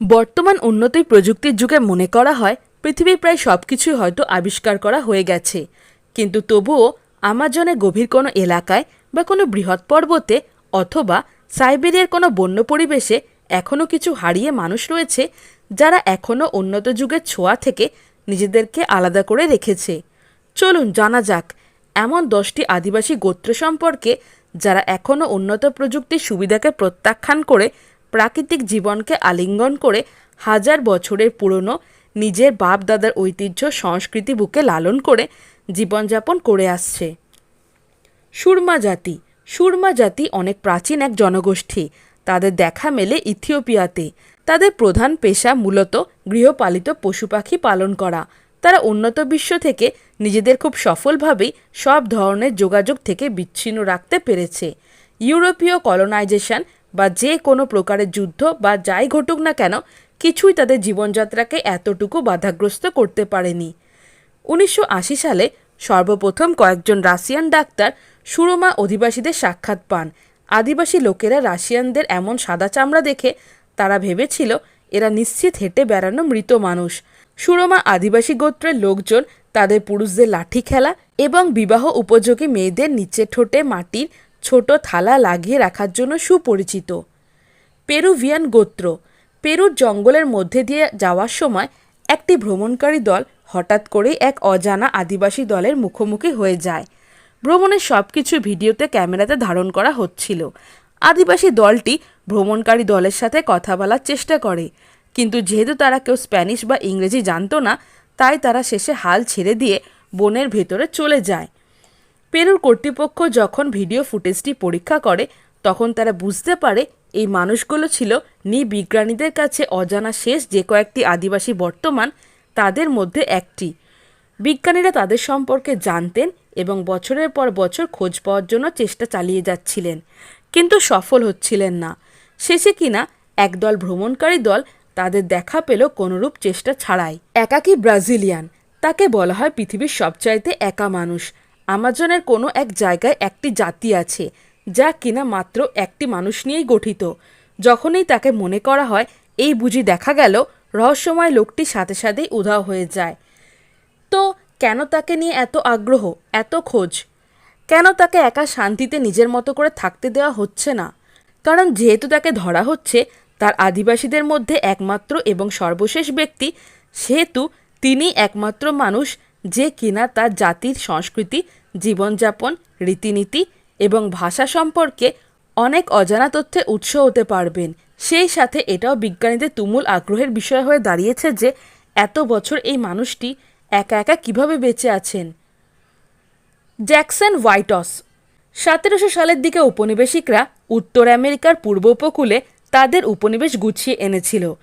বর্তমান উন্নত প্রযুক্তির যুগে মনে করা হয়, পৃথিবীর প্রায় সব কিছুই হয়তো আবিষ্কার করা হয়ে গেছে। কিন্তু তবুও আমাজনে গভীর কোনো এলাকায় বা কোনো বৃহৎ পর্বতে অথবা সাইবেরিয়ার কোনো বন্য পরিবেশে এখনও কিছু হারিয়ে মানুষ রয়েছে, যারা এখনও উন্নত যুগের ছোঁয়া থেকে নিজেদেরকে আলাদা করে রেখেছে। চলুন জানা যাক, এমন দশটি আদিবাসী গোত্র সম্পর্কে যারা এখনও উন্নত প্রযুক্তির সুবিধাকে প্রত্যাখ্যান করে প্রাকৃতিক জীবনকে আলিঙ্গন করে হাজার বছরের পুরনো নিজের বাপ দাদার ঐতিহ্য সংস্কৃতি বুকে লালন করে জীবনযাপন করে আসছে। সুরমা জাতি। সুরমা জাতি অনেক প্রাচীন এক জনগোষ্ঠী। তাদের দেখা মেলে ইথিওপিয়াতে। তাদের প্রধান পেশা মূলত গৃহপালিত পশু পাখি পালন করা। তারা উন্নত বিশ্ব থেকে নিজেদের খুব সফলভাবেই সব ধরনের যোগাযোগ থেকে বিচ্ছিন্ন রাখতে পেরেছে। ইউরোপীয় কলোনাইজেশন বা যে কোনো প্রকারের যুদ্ধ বা যাই ঘটুক না কেন, কিছুই তাদের জীবনযাত্রাকে এতটুকু বাধাগ্রস্ত করতে পারেনি। উনিশশো আশি সালে সর্বপ্রথম কয়েকজন রাশিয়ান ডাক্তার সুরমা অধিবাসীদের সাক্ষাৎ পান। আদিবাসী লোকেরা রাশিয়ানদের এমন সাদা চামড়া দেখে তারা ভেবেছিল, এরা নিশ্চিত হেঁটে বেড়ানো মৃত মানুষ। সুরমা আদিবাসী গোত্রের লোকজন তাদের পুরুষদের লাঠি খেলা এবং বিবাহ উপযোগী মেয়েদের নিচে ঠোঁটে মাটির ছোট থালা লাগিয়ে রাখার জন্য সুপরিচিত। পেরুভিয়ান গোত্র, পেরুর জঙ্গলের মধ্যে দিয়ে যাওয়ার সময় একটি ভ্রমণকারী দল হঠাৎ করেই এক অজানা আদিবাসী দলের মুখোমুখি হয়ে যায়। ভ্রমণের সব কিছু ভিডিওতে ক্যামেরাতে ধারণ করা হচ্ছিল। আদিবাসী দলটি ভ্রমণকারী দলের সাথে কথা বলার চেষ্টা করে, কিন্তু যেহেতু তারা কেউ স্প্যানিশ বা ইংরেজি জানতো না, তাই তারা শেষে হাল ছেড়ে দিয়ে বনের ভেতরে চলে যায়। পেরুর কর্তৃপক্ষ যখন ভিডিও ফুটেজটি পরীক্ষা করে, তখন তারা বুঝতে পারে এই মানুষগুলো ছিল নিবিজ্ঞানীদের কাছে অজানা শেষ যে কয়েকটি আদিবাসী বর্তমান তাদের মধ্যে একটি। বিজ্ঞানীরা তাদের সম্পর্কে জানতেন এবং বছরের পর বছর খোঁজ পাওয়ার জন্য চেষ্টা চালিয়ে যাচ্ছিলেন, কিন্তু সফল হচ্ছিলেন না। শেষে কিনা একদল ভ্রমণকারী দল তাদের দেখা পেল কোনোরূপ চেষ্টা ছাড়াই। একাকী ব্রাজিলিয়ান, তাকে বলা হয় পৃথিবীর সবচাইতে একা মানুষ। আমাজনের কোনো এক জায়গায় একটি জাতি আছে, যা কিনা মাত্র একটি মানুষ নিয়েই গঠিত। যখনই তাকে মনে করা হয়, এই বুঝি দেখা গেল, রহস্যময় লোকটি সাথে সাথেই উধাও হয়ে যায়। তো কেন তাকে নিয়ে এত আগ্রহ, এত খোঁজ? কেন তাকে একা শান্তিতে নিজের মতো করে থাকতে দেওয়া হচ্ছে না? কারণ যেহেতু তাকে ধরা হচ্ছে, তার আদিবাসীদের মধ্যে একমাত্র এবং সর্বশেষ ব্যক্তি, সেহেতু তিনি একমাত্র মানুষ যে কিনা তার জাতির সংস্কৃতি, জীবনযাপন, রীতিনীতি এবং ভাষা সম্পর্কে অনেক অজানা তথ্যে উৎস হতে পারবেন। সেই সাথে এটাও বিজ্ঞানীদের তুমুল আগ্রহের বিষয় হয়ে দাঁড়িয়েছে যে এত বছর এই মানুষটি একা একা কীভাবে বেঁচে আছেন। জ্যাকসন হোয়াইটস, সতেরোশো সালের দিকে উপনিবেশিকরা উত্তর আমেরিকার পূর্ব উপকূলে তাদের উপনিবেশ গুছিয়ে এনেছিল।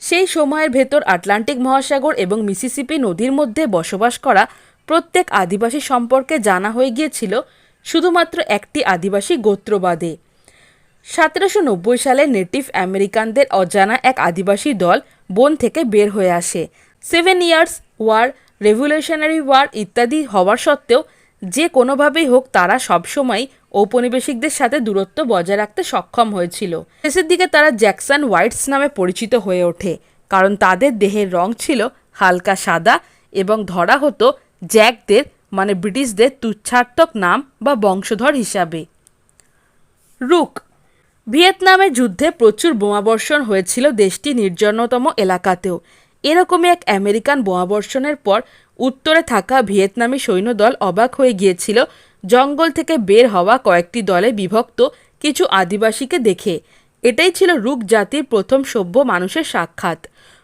সেই সময়ের ভেতর আটলান্টিক মহাসাগর এবং মিসিসিপি নদীর মধ্যে বসবাস করা প্রত্যেক আদিবাসী সম্পর্কে জানা হয়ে গিয়েছিল শুধুমাত্র একটি আদিবাসী গোত্রবাদে। সতেরোশো নব্বই সালে নেটিভ আমেরিকানদের অজানা এক আদিবাসী দল বন থেকে বের হয়ে আসে। Seven years war, revolutionary war ইত্যাদি হওয়ার সত্ত্বেও যে কোনোভাবেই হোক তারা সবসময় ঔপনিবেশিকদের সাথে দূরত্ব বজায় রাখতে সক্ষম হয়েছিল। শেষের দিকে তারা জ্যাকসন হোয়াইটস নামে পরিচিত হয়ে ওঠে, কারণ তাদের দেহের রং ছিল হালকা সাদা এবং ধরা হতো জ্যাকদের মানে ব্রিটিশদের তুচ্ছার্থক নাম বা বংশধর হিসাবে। রুক ভিয়েতনামের যুদ্ধে প্রচুর বোমাবর্ষণ হয়েছিল দেশটি নির্জনতম এলাকাতেও। এরকমই এক আমেরিকান বোমাবর্ষণের পর উত্তরে থাকা ভিয়েতনামি সৈন্যদল অবাক হয়ে গিয়েছিল। জঙ্গল থেকে বের হওয়া কয়েকটি দলে বিভক্ত কিছু আদিবাসীকে দেখে। এটাই ছিল রুক জাতির প্রথম সভ্য মানুষের সাক্ষাৎ।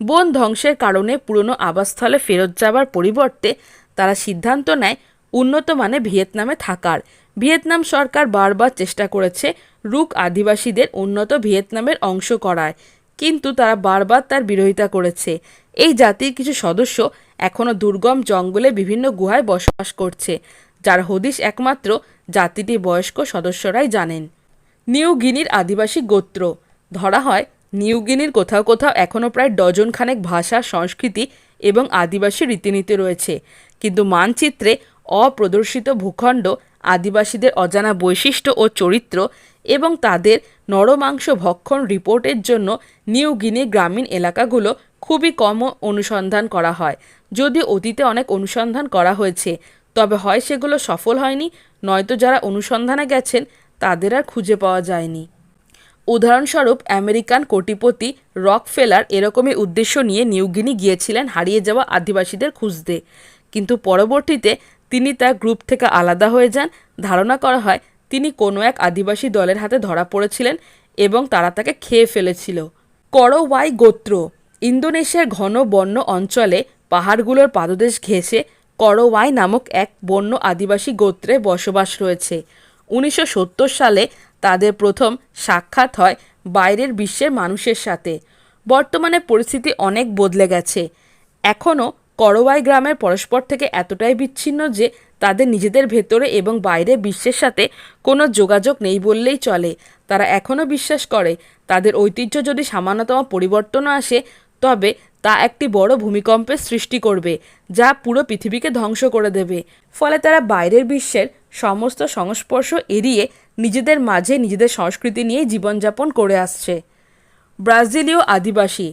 বন ধ্বংসের কারণে পুরনো আবাসস্থলে ফেরত যাবার পরিবর্তে তারা সিদ্ধান্ত নেয় উন্নত মানে ভিয়েতনামে থাকার। ভিয়েতনাম সরকার বারবার চেষ্টা করেছে রুক আদিবাসীদের উন্নত ভিয়েতনামের অংশ করায় কিন্তু তারা বারবার তার বিরোধিতা করেছে। এই জাতির কিছু সদস্য এখনও দুর্গম জঙ্গলে বিভিন্ন গুহায় বসবাস করছে, যার হদিশ একমাত্র জাতিটি বয়স্ক সদস্যরাই জানেন। নিউ গিনির আদিবাসী গোত্র। ধরা হয়, নিউ গিনির কোথাও কোথাও এখনও প্রায় ডজনখানেক ভাষা, সংস্কৃতি এবং আদিবাসী রীতিনীতি রয়েছে। কিন্তু মানচিত্রে অপ্রদর্শিত ভূখণ্ড আদিবাসীদের অজানা বৈশিষ্ট্য ও চরিত্র এবং তাদের নরমাংস ভক্ষণ রিপোর্টের জন্য নিউ গিনি গ্রামীণ এলাকাগুলো খুবই কম অনুসন্ধান করা হয়। যদিও অতীতে অনেক অনুসন্ধান করা হয়েছে, তবে হয় সেগুলো সফল হয়নি, নয়তো যারা অনুসন্ধানে গেছেন তাদের আর খুঁজে পাওয়া যায়নি। উদাহরণস্বরূপ, আমেরিকান কোটিপতি রক ফেলার এরকমই উদ্দেশ্য নিয়ে নিউগিনি গিয়েছিলেন হারিয়ে যাওয়া আদিবাসীদের খুঁজতে। কিন্তু পরবর্তীতে তিনি তার গ্রুপ থেকে আলাদা হয়ে যান। ধারণা করা হয় তিনি কোনো এক আদিবাসী দলের হাতে ধরা পড়েছিলেন এবং তারা তাকে খেয়ে ফেলেছিল। করোওয়াই গোত্র, ইন্দোনেশিয়ার ঘন বন্য অঞ্চলে পাহাড়গুলোর পাদদেশ ঘেঁষে করোওয়াই নামক এক বন্য আদিবাসী গোত্রে বসবাস রয়েছে। উনিশশো সত্তর সালে তাদের প্রথম সাক্ষাৎ হয় বাইরের বিশ্বের মানুষের সাথে। বর্তমানে পরিস্থিতি অনেক বদলে গেছে। এখনও করোয়াই গ্রামের পরস্পর থেকে এতটাই বিচ্ছিন্ন যে তাদের নিজেদের ভেতরে এবং বাইরে বিশ্বের সাথে কোনো যোগাযোগ নেই বললেই চলে। তারা এখনও বিশ্বাস করে, তাদের ঐতিহ্য যদি সামান্যতম পরিবর্তনও আসে, তবে তা একটি বড় ভূমিকম্পের সৃষ্টি করবে, যা পুরো পৃথিবীকে ধ্বংস করে দেবে। ফলে তারা বাইরের বিশ্বের সমস্ত সংস্পর্শ এড়িয়ে নিজেদের মাঝে নিজেদের সংস্কৃতি নিয়ে জীবনযাপন করে আসছে। ব্রাজিলীয় আদিবাসী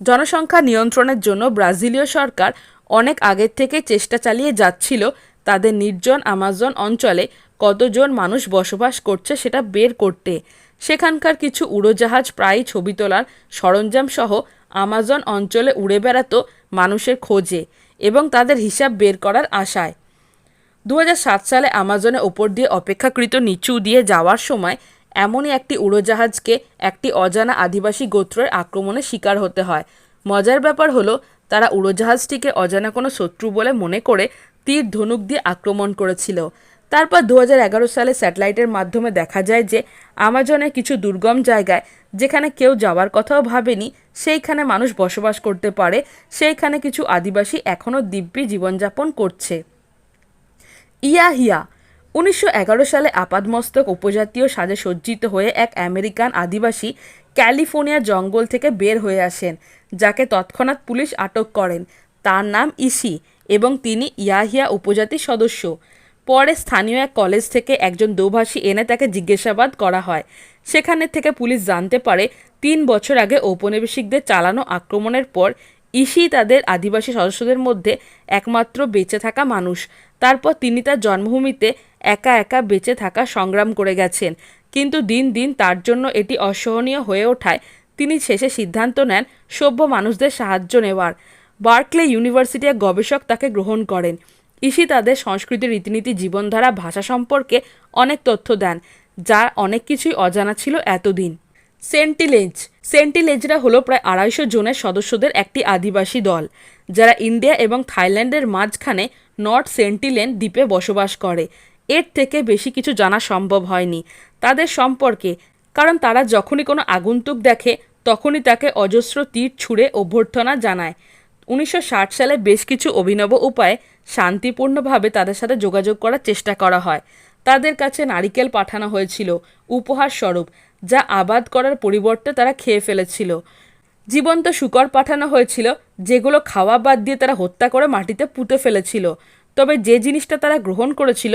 জনসংখ্যা নিয়ন্ত্রণের জন্য ব্রাজিলীয় সরকার অনেক আগের থেকে চেষ্টা চালিয়ে যাচ্ছিল। তাদের নির্জন আমাজন অঞ্চলে কতজন মানুষ বসবাস করছে সেটা বের করতে। সেখানকার কিছু উড়োজাহাজ প্রায়ই ছবি তোলার সরঞ্জাম সহ আমাজন অঞ্চলে উড়ে বেড়াতো মানুষের খোঁজে এবং তাদের হিসাব বের করার আশায়। দু হাজার সাত সালে আমাজনের ওপর দিয়ে অপেক্ষাকৃত নিচু দিয়ে যাওয়ার সময় এমনই একটি উড়োজাহাজকে একটি অজানা আদিবাসী গোত্রের আক্রমণের শিকার হতে হয়। মজার ব্যাপার হলো, তারা উড়োজাহাজটিকে অজানা কোনো শত্রু বলে মনে করে তীর ধনুক দিয়ে আক্রমণ করেছিল। তারপর দু হাজার এগারো সালে স্যাটেলাইটের মাধ্যমে দেখা যায় যে, আমাজনের কিছু দুর্গম জায়গায়, যেখানে কেউ যাওয়ার কথাও ভাবেনি, সেইখানে মানুষ বসবাস করতে পারে, সেইখানে কিছু আদিবাসী এখনও দিব্যি জীবনযাপন করছে। ইয়াহিয়া উনিশশো এগারো সালে আপাদমস্তক উপজাতীয় সাজে সজ্জিত হয়ে এক আমেরিকান আদিবাসী ক্যালিফোর্নিয়া জঙ্গল থেকে বের হয়ে আসেন, যাকে তৎক্ষণাৎ পুলিশ আটক করেন। তার নাম ইসি এবং তিনি ইয়াহিয়া উপজাতির সদস্য। পরে স্থানীয় এক কলেজ থেকে একজন দোভাষী এনে তাকে জিজ্ঞাসাবাদ করা হয়। সেখানে থেকে পুলিশ জানতে পারে, তিন বছর আগে ঔপনিবেশিকদের চালানো আক্রমণের পর ইসি তাদের আদিবাসী সদস্যদের মধ্যে একমাত্র বেঁচে থাকা মানুষ। তারপর তিনি তার জন্মভূমিতে একা একা বেঁচে থাকা সংগ্রাম করে গেছেন। কিন্তু দিন দিন তার জন্য এটি অসহনীয় হয়ে ওঠায়। তিনি শেষে সিদ্ধান্ত নেন, সভ্য মানুষদের সাহায্য নেওয়ার। বার্কলে ইউনিভার্সিটি এক গবেষক তাকে গ্রহণ করেন। ইসি তাদের সংস্কৃতি, রীতিনীতি, জীবনধারা, ভাষা সম্পর্কে অনেক তথ্য দেন যার অনেক কিছুই অজানা ছিল এতদিন। সেন্টিলেজ সেন্টিলেজরা হলো প্রায় আড়াইশো জনের সদস্যদের একটি আদিবাসী দল, যারা ইন্ডিয়া এবং থাইল্যান্ডের মাঝখানে নর্থ সেন্টিলেন দ্বীপে বসবাস করে। এর থেকে বেশি কিছু জানা সম্ভব হয়নি তাদের সম্পর্কে, কারণ তারা যখনই কোনো আগন্তুক দেখে, তখনই তাকে অজস্র তীর ছুঁড়ে অভ্যর্থনা জানায়। উনিশশো ষাট সালে বেশ কিছু অভিনব উপায়ে শান্তিপূর্ণভাবে তাদের সাথে যোগাযোগ করার চেষ্টা করা হয়। তাদের কাছে নারিকেল পাঠানো হয়েছিল উপহার স্বরূপ, যা আবাদ করার পরিবর্তে তারা খেয়ে ফেলেছিল। জীবন্ত শুকর পাঠানো হয়েছিল, যেগুলো খাওয়া বাদ দিয়ে তারা হত্যা করে মাটিতে পুঁতে ফেলেছিল। তবে যে জিনিসটা তারা গ্রহণ করেছিল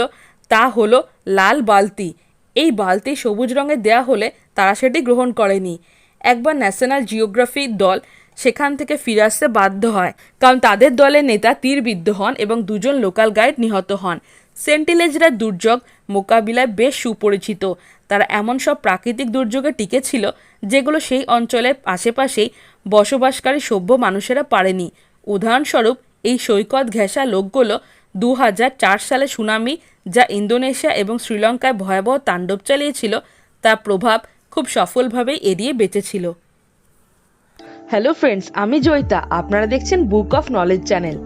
তা হলো লাল বালতি। এই বালতি সবুজ রঙের দেয়া হলে তারা সেটি গ্রহণ করেনি। একবার ন্যাশনাল জিওগ্রাফি দল সেখান থেকে ফিরে আসতে বাধ্য হয়, কারণ তাদের দলের নেতা তীরবিদ্ধ হন এবং দুজন লোকাল গাইড নিহত হন। সেন্টিলেজরা দুর্যোগ মোকাবিলায় বেশ সুপরিচিত। তারা এমন সব প্রাকৃতিক দুর্যোগে টিকেছিল যেগুলো সেই অঞ্চলের আশেপাশেই বসবাসকারী সভ্য মানুষেরা পারেনি। উদাহরণস্বরূপ, এই সৈকত ঘেঁষা লোকগুলো দু সালে সুনামি যা ইন্দোনেশিয়া এবং শ্রীলঙ্কায় ভয়াবহ তাণ্ডব চালিয়েছিল তার প্রভাব খুব সফলভাবেই এড়িয়ে বেঁচেছিল। হ্যালো ফ্রেন্ডস আমি জয়িতা। আপনারা দেখছেন বুক অফ নলেজ চ্যানেল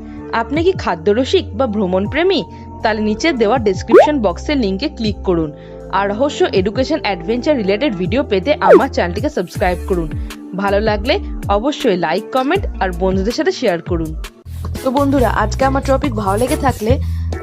আপনি কি খাদ্যরসিক বা ভ্রমণ প্রেমী তাহলে নিচে দেওয়া ডেসক্রিপশন বক্সের লিঙ্কে ক্লিক করুন। আর রহস্য এডুকেশন অ্যাডভেঞ্চার রিলেটেড ভিডিও পেতে আমার চ্যানেলটিকে সাবস্ক্রাইব করুন। ভালো লাগলে অবশ্যই লাইক কমেন্ট আর বন্ধুদের সাথে শেয়ার করুন। তো বন্ধুরা আজকে আমার টপিক ভালো লেগে থাকলে